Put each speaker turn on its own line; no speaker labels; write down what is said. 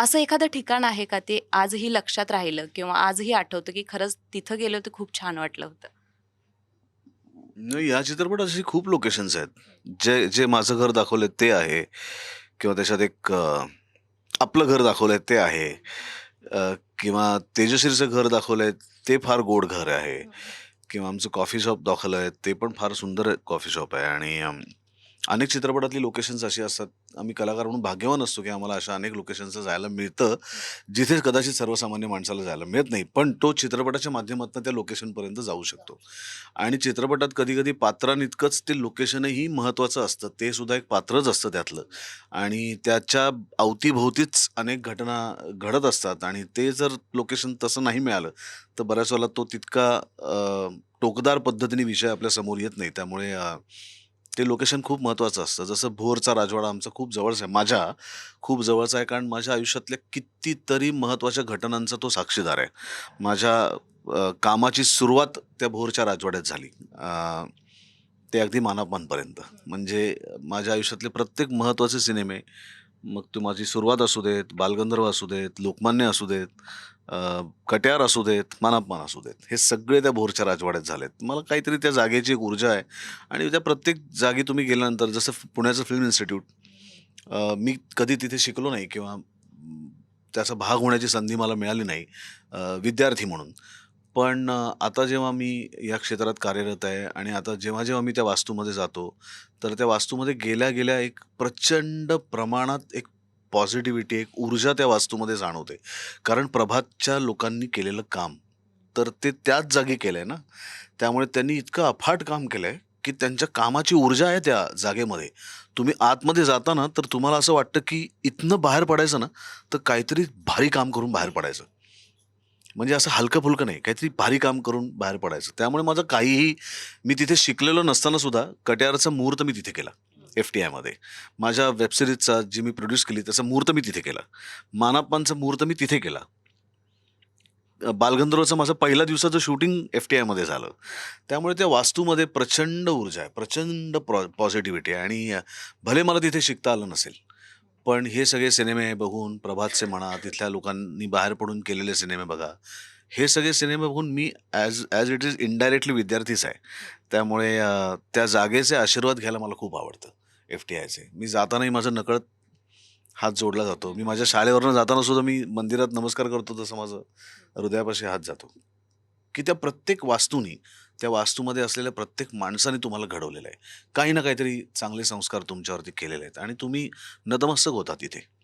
असं एखादं ठिकाण आहे का ते आजही लक्षात राहिलं किंवा आजही आठवतं की खरंच तिथं गेलो तर खूप छान वाटलं होतं?
नाही या चित्रपटात अशी खूप लोकेशन्स आहेत. जे जे माझं घर दाखवलंय ते आहे. किंवा त्याच्यात एक अ, आपलं घर दाखवलंय ते आहे. अ, किंवा तेजश्रीचं घर दाखवलंय ते फार गोड घर आहे. किंवा आमचं कॉफी शॉप दाखवलंय ते पण फार सुंदर कॉफी शॉप आहे. आणि अम, अनेक चित्रपटातली लोकेशन्स अशी असतात. आम्ही कलाकार म्हणून भाग्यवान असतो की आम्हाला अशा अनेक लोकेशन्सला जायला मिळतं जिथे कदाचित सर्वसामान्य माणसाला जायला मिळत नाही. पण तो चित्रपटाच्या माध्यमातून त्या लोकेशनपर्यंत जाऊ शकतो. आणि चित्रपटात कधी कधी पात्रांइतकंच ते लोकेशनही महत्त्वाचं असतं. ते सुद्धा एक पात्रच असतं त्यातलं. आणि त्याच्या अवतीभोवतीच अनेक घटना घडत असतात. आणि ते जर लोकेशन तसं नाही मिळालं तर बऱ्याच वेळेला तो तितका टोकदार पद्धतीने विषय आपल्यासमोर येत नाही. त्यामुळे ते लोकेशन खूप महत्त्वाचं असतं. जसं भोरचा राजवाडा आमचा खूप जवळचा आहे. माझ्या खूप जवळचा आहे कारण माझ्या आयुष्यातल्या कितीतरी महत्त्वाच्या घटनांचा तो साक्षीदार आहे. माझ्या अ, कामाची सुरुवात त्या भोरच्या राजवाड्यात झाली. अ, ते अगदी मानापमानपर्यंत. म्हणजे माझ्या आयुष्यातले प्रत्येक महत्त्वाचे सिनेमे मग तो माझी सुरुवात असू देत बालगंधर्व असू देत लोकमान्य असू देत अ, कट्यार असू देत मानापमान असू देत. हे सगळे त्या भोरच्या राजवाड्यात झालेत. मला काहीतरी त्या जागेची एक ऊर्जा आहे. आणि त्या प्रत्येक जागी तुम्ही गेल्यानंतर जसं फ- पुण्याचं फिल्म इन्स्टिट्यूट अ, मी कधी तिथे शिकलो नाही किंवा म, त्याचा भाग होण्याची संधी मला मिळाली नाही अ, विद्यार्थी म्हणून. पण अ, आता जेव्हा मी या क्षेत्रात कार्यरत आहे आणि आता जेव्हा जेव्हा मी त्या वास्तूमध्ये जातो तर त्या वास्तूमध्ये गेल्या गेल्या एक प्रचंड प्रमाणात एक पॉझिटिव्हिटी एक ऊर्जा त्या वास्तूमध्ये जाणवते. कारण प्रभातच्या लोकांनी केलेलं काम तर ते त्याच जागी केलं आहे ना? त्यामुळे त्यांनी इतकं अफाट काम केलं आहे की त्यांच्या कामाची ऊर्जा आहे त्या जागेमध्ये. तुम्ही आतमध्ये जाता ना तर तुम्हाला असं वाटतं की इथनं बाहेर पडायचं ना तर काहीतरी भारी काम करून बाहेर पडायचं. म्हणजे असं हलकं फुलकं नाही. काहीतरी भारी काम करून बाहेर पडायचं. त्यामुळे माझं काहीही मी तिथे शिकलेलो नसताना सुद्धा कट्यारचा मुहूर्त मी तिथे केला एफ टी आयमध्ये. माझ्या वेबसिरीजचा जी मी प्रोड्यूस केली त्याचा मुहूर्त मी तिथे केला. मानाप्पांचा मुहूर्त मी तिथे केला. बालगंधर्वचं माझं पहिल्या दिवसाचं शूटिंग एफ टी आयमध्ये झालं. त्यामुळे त्या वास्तूमध्ये प्रचंड ऊर्जा आहे प्रचंड प्रॉ पॉझिटिव्हिटी आहे. आणि भले मला तिथे शिकता आलं नसेल पण हे सगळे सिनेमे बघून प्रभातचे म्हणा तिथल्या लोकांनी बाहेर पडून केलेले सिनेमे बघा. हे सगळे सिनेमे बघून मी as as it is indirectly विद्यार्थीच आहे. त्यामुळे अ, त्या जागेचे आशीर्वाद घ्यायला मला खूप आवडतं एफ टी आयचे मी जातानाही माझं नकळत हात जोडला जातो. मी माझ्या शाळेवरनं जाताना सुद्धा मी मंदिरात नमस्कार करतो तसं माझं हृदयापाशी हात जातो. की त्या प्रत्येक वास्तूनी त्या वास्तूमध्ये असलेल्या प्रत्येक माणसाने तुम्हाला घडवलेलं आहे. काही ना काहीतरी चांगले संस्कार तुमच्यावरती केलेले आहेत आणि तुम्ही नतमस्तक होता तिथे.